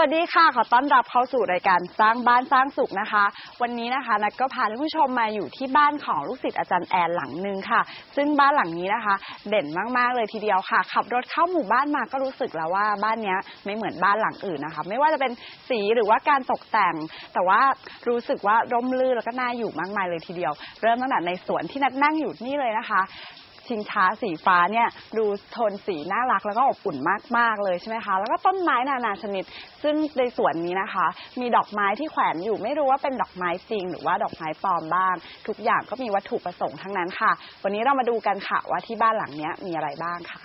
วัสดีค่ะ ขอต้อนรับเข้าสู่รายการสร้างบ้านสร้างสุขนะคะ วันนี้นะคะนัดก็พาท่านผู้ชมมาอยู่ที่บ้านของลูกศิษย์อาจารย์แอนหลังหนึ่งค่ะ ซึ่งบ้านหลังนี้นะคะ เด่นมากๆเลยทีเดียวค่ะ ขับรถเข้าหมู่บ้านมาก็รู้สึกแล้วว่าบ้านเนี้ยไม่เหมือนบ้านหลังอื่นนะคะ ไม่ว่าจะเป็นสีหรือว่าการตกแต่ง แต่ว่ารู้สึกว่าร่มรื่นแล้วก็น่าอยู่มากมายเลยทีเดียว เริ่มตั้งแต่ในสวนที่นัดนั่งอยู่นี่เลยนะคะ ชิงช้าสีฟ้าเนี่ยดูโทนสีน่ารักแล้วก็อบอุ่นมากๆเลยใช่ไหมคะ แล้วก็ต้นไม้นานาชนิด ซึ่งในสวนนี้นะคะ มีดอกไม้ที่แขวนอยู่ไม่รู้ว่าเป็นดอกไม้จริง หรือว่าดอกไม้ปลอมบ้าง ทุกอย่างก็มีวัตถุประสงค์ทั้งนั้นค่ะ วันนี้เรามาดูกันค่ะว่าที่บ้านหลังนี้มีอะไรบ้างค่ะ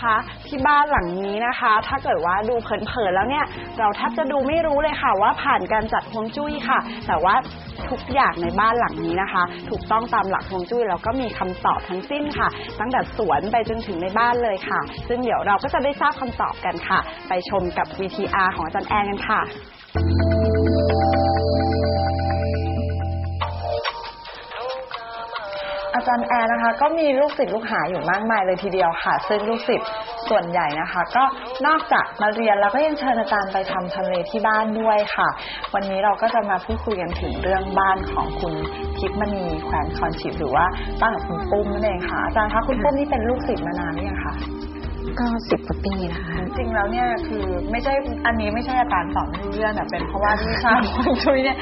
นผู้ชมคะ ที่บ้านหลังนี้นะคะ ถ้าเกิดว่าดูเผินๆแล้วเนี่ย เราแทบจะดูไม่รู้เลยค่ะว่าผ่านการจัดฮวงจุ้ยค่ะ แต่ว่าทุกอย่างในบ้านหลังนี้นะคะ ถูกต้องตามหลักฮวงจุ้ยแล้วก็มีคำตอบทั้งสิ้นค่ะ ตั้งแต่สวนไปจนถึงในบ้านเลยค่ะ ซึ่งเดี๋ยวเราก็จะได้ทราบคำตอบกันค่ะ ไปชมกับ VTR ของอาจารย์แอนกันค่ะ จารย์แอนนะคะ ก็มีลูกศิษย์ลูกหาอยู่มากมายเลยทีเดียวค่ะ ซึ่งลูกศิษย์ส่วนใหญ่นะคะ ก็นอกจากมาเรียนแล้วก็ยังเชิญอาจารย์ไปทำทำเลที่บ้านด้วยค่ะ วันนี้เราก็จะมาพูดคุยกันถึงเรื่องบ้านของคุณทิพย์มณีแขวนคอนชิปหรือว่าบ้านของคุณปุ้มนั่นเองค่ะอาจารย์คะคุณปุ้มนี่เป็นลูกศิษย์มานานหรือยังคะก็สิบกว่าปีนะคะจริงๆแล้วเนี่ยคือไม่ใช่อันนี้ไม่ใช่อาจารย์สอนไม่รู้เรื่องแต่เป็นเพราะว่าที่ชาติคนชุยเนี่ย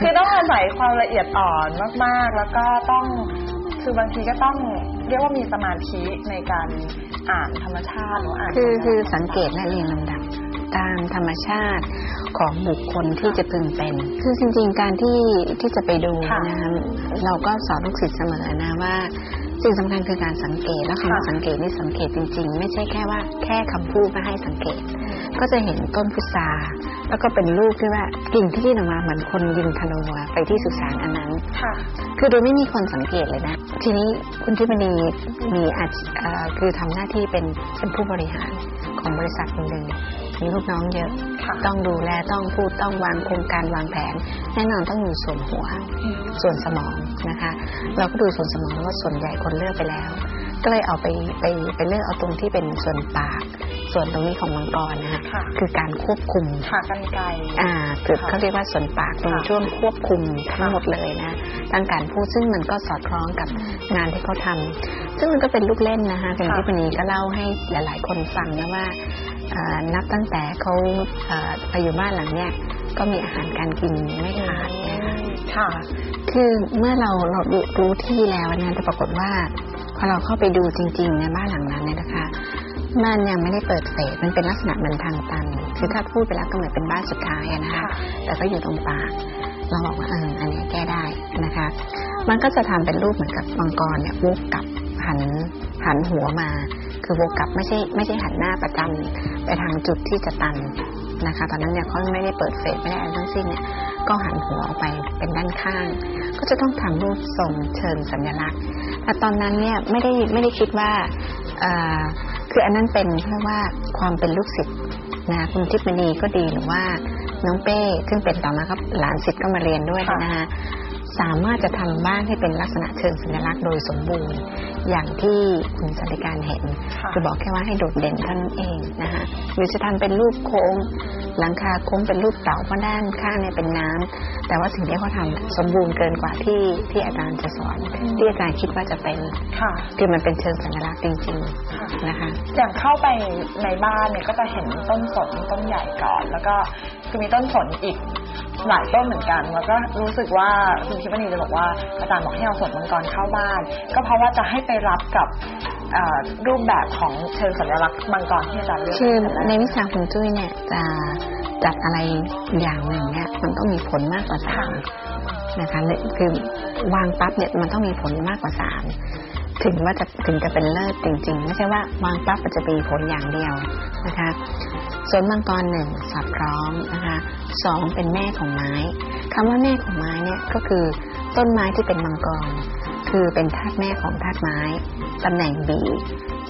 คือต้องอาศัยความละเอียดอ่อนมากๆ แล้วก็ต้อง คือบางทีก็ต้องเรียกว่ามีสมาธิในการอ่านธรรมชาติหรืออ่านคือคือสังเกตและเรียงลำดับตามธรรมชาติของบุคคลที่จะพึงเป็น คือจริงๆ การที่ที่จะไปดูนะคะเราก็สอนลูกศิษย์เสมอนะว่า สิ่งสำคัญคือการสังเกตแล้วคำว่าสังเกตนี่สังเกตจริง ๆ ไม่ใช่แค่ว่า แค่คำพูดมาให้สังเกต ก็จะเห็นต้นพุทราแล้วก็เป็นรูปที่ว่ากิ่งที่ยื่นออกมาเหมือนคนยิงธนูอะไปที่สุสานอันนั้นค่ะคือโดยไม่มีคนสังเกตเลยนะ ทีนี้คุณทิพนีมีอาชีเอ่อคือทำหน้าที่เป็นเป็นผู้บริหารของบริษัทหนึ่ง มีลูกน้องเยอะค่ะต้องดูแลต้องพูดต้องวางโครงการวางแผน แน่นอนต้องอยู่ส่วนหัวส่วนสมองนะคะ เราก็ดูส่วนสมองว่าส่วนใหญ่คนเลือกไปแล้ว ก็เลยเอาไปไปไปเลือกเอาตรงที่เป็นส่วนปาก ส่วนตรงนี้ของมังกรนะคะค่ะคือการควบคุมค่ะกันไกลอ่าคือค่ะเขาเรียกว่าส่วนปากตรงค่ะช่วงควบคุมทั้งค่ะหมดเลยนะทั้งการพูดซึ่งมันก็สอดคล้องกับงานที่เขาทำซึ่งมันก็เป็นลูกเล่นนะคะเป็นค่ะที่ปณีก็เล่าให้หลาย ๆ คนฟังนะว่าเอ่อ นับตั้งแต่เขาเอ่อไปอยู่บ้านหลังเนี้ยก็มีอาหารการกินไม่ขาดนะคะค่ะ คือเมื่อเราเรารู้ที่แล้วนะแต่ปรากฏว่า พอเราเข้าไปดูจริง ๆ ในบ้านหลังนั้นเนี่ยนะคะ มันยังไม่ได้เปิดเผยมันเป็นลักษณะเหมือนทางตัน คือถ้าพูดไปแล้วก็เหมือนเป็นบ้านสุดท้ายอะนะคะค่ะแต่ก็อยู่ตรงปากเราบอกว่าเอออันนี้แก้ได้นะคะ มันก็จะทำเป็นรูปเหมือนกับมังกรเนี่ยวกกลับหันหันหัวมา คือวกกลับไม่ใช่ไม่ใช่หันหน้าประจันไปทางจุดที่จะตันนะคะ ตอนนั้นเนี่ยเขาไม่ได้เปิดเฟซไม่ได้อะไรทั้งสิ้นเนี่ยก็หันหัวออกไปเป็นด้านข้าง ก็จะต้องทำรูปทรงเชิงสัญลักษณ์ แต่ตอนนั้นเนี่ยไม่ได้ไม่ได้คิดว่าคืออันนั้นเป็นเพื่อว่าความเป็นลูกศิษย์นะคุณทิพย์มณีก็ดีหรือว่าน้องเป้ซึ่งเป็นตอนนั้นครับหลานศิษย์ก็มาเรียนด้วยนะคะ สามารถจะทำบ้านให้เป็นลักษณะเชิงสัญลักษณ์โดยสมบูรณ์ อย่างที่คุณสันติการเห็นค่ะคือบอกแค่ว่าให้โดดเด่นเท่านั้นเองนะคะหรือจะทำเป็นรูปโค้ง หลังคาโค้งเป็นรูปเต่าเพราะด้านข้างเนี่ยเป็นน้ำแต่ว่าสิ่งที่เขาทำสมบูรณ์เกินกว่าที่ที่อาจารย์จะสอนที่อาจารย์คิดว่าจะเป็นค่ะคือมันเป็นเชิงสัญลักษณ์จริงค่ะๆนะคะ อย่างเข้าไปในบ้านเนี่ยก็จะเห็นต้นสนต้นใหญ่ก่อน แล้วก็คือมีต้นสนอีก หลายต้นเหมือนกัน แล้วก็รู้สึกว่าคุณทิพย์นีจะบอกว่าอาจารย์บอกให้เอาสนมังกรเข้าบ้าน ก็เพราะว่าจะให้ไปรับกับรูปแบบของเชิงสัญลักษณ์มังกรที่อาจารย์เลือกคือในวิชาคุณจุ้ยเนี่ยจะจัดอะไรอย่างหนึ่งเนี่ยมันต้องมีผลมากกว่าสามนะคะเลยคือวางปั๊บเนี่ยมันต้องมีผลมากกว่าสามถึงว่าจะถึงจะเป็นเลิศจริง ๆ ไม่ใช่ว่าวางปั๊บมันจะมีผลอย่างเดียวนะคะ ส่วนมังกรหนึ่งสอดคล้องนะคะสองเป็นแม่ของไม้คำว่าแม่ของไม้เนี่ยก็คือต้นไม้ที่เป็นมังกร คือเป็นธาตุแม่ของธาตุไม้ตำแหน่งบี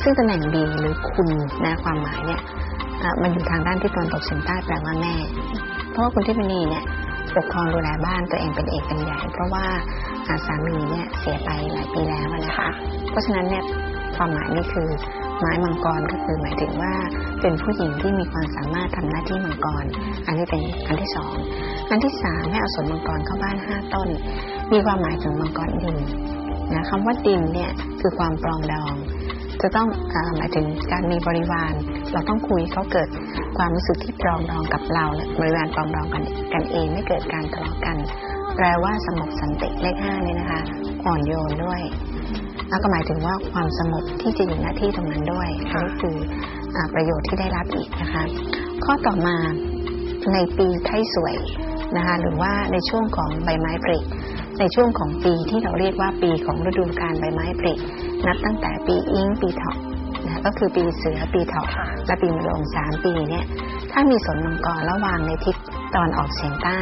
ซึ่งตำแหน่งบีหรือคุณนะความหมายเนี่ยอะมันอยู่ทางด้านที่ตะวันตกเฉียงใต้แปลว่าแม่ เพราะว่าคุณทิพนีเนี่ยปกครองดูแลบ้านตัวเองเป็นเอกเป็นใหญ่เพราะว่าอาสามีเนี่ยเสียไปหลายปีแล้วนะคะ เพราะฉะนั้นเนี่ย ความหมายนี่คือ ไม้มังกรก็คือหมายถึงว่าเป็นผู้หญิงที่มีความสามารถทำหน้าที่มังกร อันนี้เป็นอันที่สองอันที่สามให้เอาสนมังกรเข้าบ้านห้าต้น มีความหมายถึงมังกรดินนะคำว่าดินเนี่ยคือความปรองดอง จะต้องอหมายถึงการมีบริวาร เราต้องคุยเขาเกิดความรู้สึกที่ปรองดองกับเราบริวารปรองดองกันกันเองไม่เกิดการทะเลาะกัน แปลว่าสงบสันติเลขห้าเนี่ยนะคะอ่อนโยนด้วย แล้วก็หมายถึงว่าความสงบที่จะอยู่หน้าที่ตรงนั้นด้วยอันนี้คืออาประโยชน์ที่ได้รับอีกนะคะ ข้อต่อมาในปีไข้สวยนะคะหรือว่าในช่วงของใบไม้ผลิในช่วงของปีที่เราเรียกว่าปีของฤดูกาลใบไม้ผลินับตั้งแต่ปีอิงปีเถาะนะก็คือปีเสือปีเถาะค่ะและปีมะโรงสามปีเนี่ยถ้ามีสวนมังกรแล้ววางในทิศตอนออกเฉียงใต้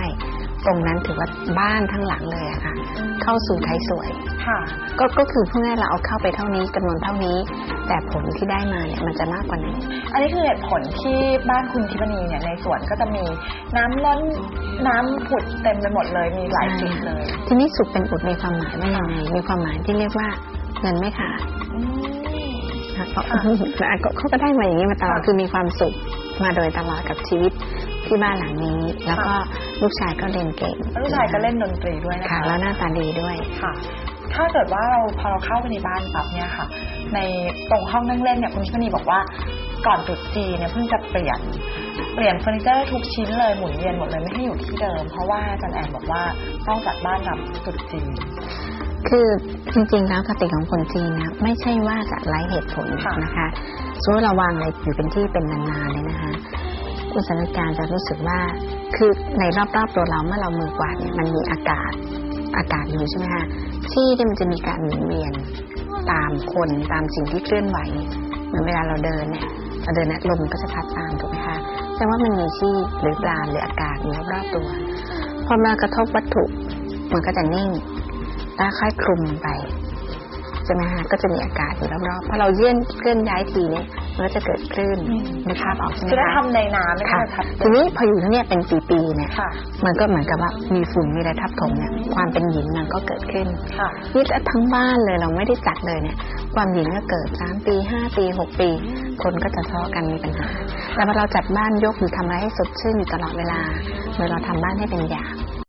ตรงนั้นถือว่าบ้านทั้งหลังเลยอะค่ะ เข้าสู่ไทยสวยค่ะก็ก็คือพูดง่ายๆเราเอาเข้าไปเท่านี้จำนวนเท่านี้ แต่ผลที่ได้มาเนี่ยมันจะมากกว่านั้นอันนี้คือเหตุผลที่บ้านคุณทิพนีเนี่ยในสวนก็จะมีน้ำล้นน้ำผุดเต็มไปหมดเลยมีหลายจุดเลย ทีนี้สุขเป็นอุดมีความหมายว่ายังไงมีความหมายที่เรียกว่าเงินไม่ขาดอืมนะเขาค่ะนะก็เขาก็ได้มาอย่างนี้มาตลอดค่ะคือมีความสุขมาโดยตลอดกับชีวิต ที่บ้านหลังนี้ แล้วก็ลูกชายก็เรียนเก่งแล้วลูกชายก็เล่นดนตรีด้วยนะค่ะคะแล้วหน้าตาดีด้วยค่ะ ถ้าเกิดว่าเราพอเราเข้าไปในบ้านปั๊บเนี่ยค่ะ ในตรงห้องนั่งเล่นเนี่ยคุณทิพนีบอกว่าก่อนตรุษจีนเนี่ยเพิ่งจะเปลี่ยนเปลี่ยนเฟอร์นิเจอร์ทุกชิ้นเลยหมุนเวียนหมดเลยไม่ให้อยู่ที่เดิม เพราะว่าอาจารย์แอนบอกว่าต้องจัดบ้านรับตรุษจีนคือจริงๆแล้วคติของคนจีนนะไม่ใช่ว่าจะไร้เหตุผลค่ะนะคะสมมติเราวางอะไรอยู่เป็นที่เป็นนานๆเลยนะคะ คุณสันติการจะรู้สึกว่าคือในรอบๆตัวเราเมื่อเรามือกวาดเนี่ยมันมีอากาศอากาศอยู่ใช่ไหมคะที่เนี่มันจะมีการหมุนเวียนตามคนตามสิ่งที่เคลื่อนไหวเหมือนเวลาเราเดินเนี่ยเราเดินเนี่ยลมก็จะพัดตามถูกไหมคะแสดงว่ามันมีที่หรือปราหรืออากาศอยู่รอบๆตัว พอมากระทบวัตถุมันก็จะนิ่งแล้วค่อยคลุมไปใช่ไหมฮะก็จะมีอากาศอยู่รอบๆพอเราเยื่อนเคลื่อนย้ายทีเนี่ย มันก็จะเกิดคลื่นอืมนึกภาพออกใช่ไหมคือถ้าคะทำในน้ำไม่ค่ะได้ทับทีนี้พออยู่ที่เนี่ยเป็นปีๆเนี่ยค่ะมันก็เหมือนกับว่ามีฝุ่นมีอะไรทับถมเนี่ยความเป็นหญิงมันก็เกิดขึ้นค่ะนี่ทั้งบ้านเลยเราไม่ได้จัดเลยเนี่ย ความหญิงก็เกิดสามปีห้าปีหกปี คนก็จะทะเลาะกันมีปัญหาแต่พอเราจัดบ้านยกหรือทำอะไรให้สดชื่นอยู่ตลอดเวลาเหมื่อนเราทำบ้านให้เป็นอย่าง